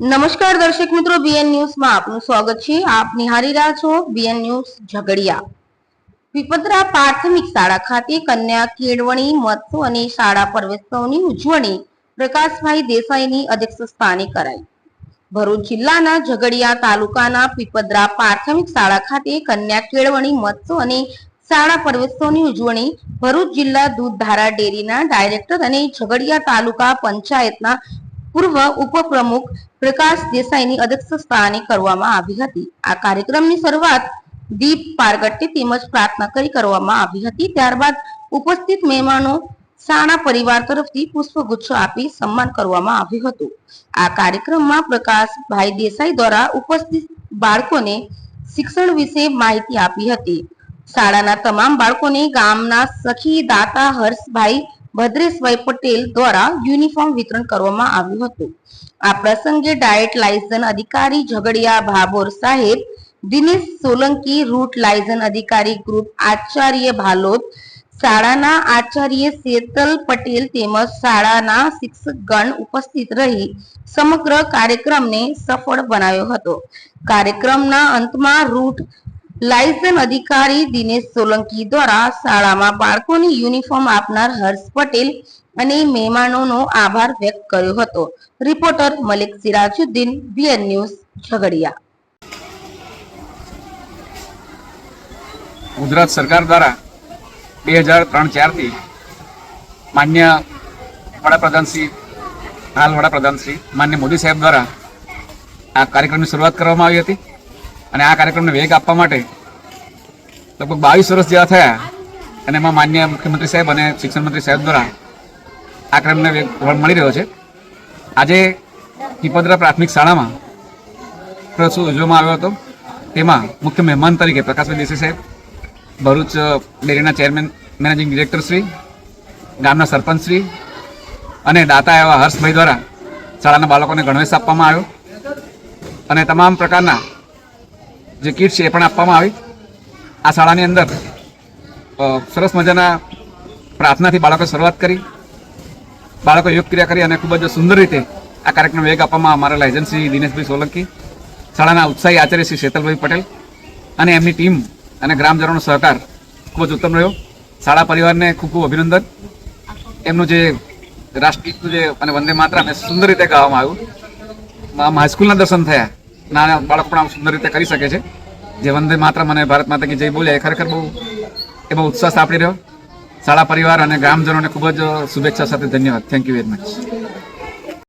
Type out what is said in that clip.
નમસ્કાર દર્શક મિત્રો બીએન ન્યૂઝમાં આપનું સ્વાગત છે. આપ નિહાળી રહ્યા છો બીએન ન્યૂઝ ઝઘડિયા. વિપત્રા પ્રાથમિક શાળા ખાતે કન્યા કેળવણી મહોત્સવ અને શાળા પર્વોત્સવની ઉજવણી પ્રકાશભાઈ દેસાઈની અધ્યક્ષ કરાઈ. ભરૂચ જિલ્લાના ઝઘડિયા તાલુકાના પીપદરા પ્રાથમિક શાળા ખાતે કન્યા કેળવણી મહોત્સવ અને શાળા પર્વોત્સવની ઉજવણી ભરૂચ જિલ્લા દૂધધારા ડેરીના ડાયરેક્ટર અને ઝઘડિયા તાલુકા પંચાયતના પૂર્વ ઉપપ્રમુખ પ્રકાશ દેસાઈની અધ્યક્ષ સ્થાને કરવામાં આવી હતી. આ કાર્યક્રમની શરૂઆત દીપ પારગટ્ટી તેમજ પ્રાર્થના કરી કરવામાં આવી હતી. ત્યારબાદ ઉપસ્થિત મહેમાનો શાળા પરિવાર તરફથી પુષ્પગુચ્છ આપી સન્માન કરવામાં આવ્યું હતું. આ કાર્યક્રમમાં પ્રકાશભાઈ દેસાઈ દ્વારા ઉપસ્થિત બાળકોને શિક્ષણ વિશે માહિતી આપી હતી. શાળાના તમામ બાળકોને ગામના સખી દાતા હર્ષભાઈ ભદ્રેશભાઈ પટેલ દ્વારા યુનિફોર્મ વિતરણ કરવામાં આવ્યું હતું. આ પ્રસંગે ડાયટ લાયસન અધિકારી ઝઘડિયા ભાભોર સાહેબ, દિનેશ સોલંકી, રૂટ લાયસન અધિકારી ગ્રુપ આચાર્ય ભાલોદ, શાળાના આચાર્ય શેતલ પટેલ તેમજ શાળાના શિક્ષકગણ ઉપસ્થિત રહી સમગ્ર કાર્યક્રમને સફળ બનાવ્યો હતો. કાર્યક્રમના અંતમાં રૂટ લાયસન અધિકારી દિનેશ સોલંકી દ્વારા શાળામાં બાળકોની યુનિફોર્મ આપનાર હર્ષ પટેલ અને મહેમાનોનો આભાર વ્યક્ત કર્યો હતો. Reporter Malik Sirajuddin, BN news, Jhagadia. Gujarat સરકાર દ્વારા બે હજાર ત્રણ ચારથી માન્ય વડાપ્રધાન શ્રી, હાલ વડાપ્રધાન શ્રી માન્ય મોદી સાહેબ દ્વારા આ કાર્યક્રમની શરૂઆત કરવામાં આવી હતી. અને આ કાર્યક્રમને વેગ આપવા માટે લગભગ બાવીસ વર્ષ જેવા થયા. અને એમાં માન્ય મુખ્યમંત્રી સાહેબ અને શિક્ષણ મંત્રી સાહેબ દ્વારા આ કાર્યક્રમને વેગ મળી રહ્યો છે. આજે પીપદરા પ્રાથમિક શાળામાં પ્રસુ ઉજવવામાં આવ્યો હતો. તેમાં મુખ્ય મહેમાન તરીકે પ્રકાશભાઈ દેસાઈ સાહેબ, ભરૂચ ડેરીના ચેરમેન, મેનેજિંગ ડિરેક્ટર શ્રી, ગામના સરપંચ શ્રી અને દાતા એવા હર્ષભાઈ દ્વારા શાળાના બાળકોને ગણવેશ આપવામાં આવ્યો. અને તમામ પ્રકારના જે કીટ છે એ પણ આપવામાં આવી. આ શાળાની અંદર સરસ મજાના પ્રાર્થનાથી બાળકોએ શરૂઆત કરી. બાળકો યોગ ક્રિયા કરી અને ખૂબ જ સુંદર રીતે આ કાર્યક્રમ વેગ આપવામાં અમારા એજન્સી દિનેશભાઈ સોલંકી, શાળાના ઉત્સાહી આચાર્ય શ્રી શેતલભાઈ પટેલ અને એમની ટીમ અને ગ્રામજનોનો સહકાર ખૂબ જ ઉત્તમ રહ્યો. શાળા પરિવારને ખૂબ ખૂબ અભિનંદન. એમનું જે રાષ્ટ્રગીતનું જે અને વંદે માત્રા સુંદર રીતે ગાવામાં આવ્યું. હાઈસ્કૂલના દર્શન થયા. નાના બાળકો પણ આમ સુંદર રીતે કરી શકે છે. જે વંદે માત્ર મને ભારત માતા કી જય બોલ્યા એ ખરેખર બહુ, એ બહુ ઉત્સાહ સાંપડી રહ્યો. શાળા પરિવાર અને ગ્રામજનોને ખૂબ જ શુભેચ્છા સાથે ધન્યવાદ. Thank you very much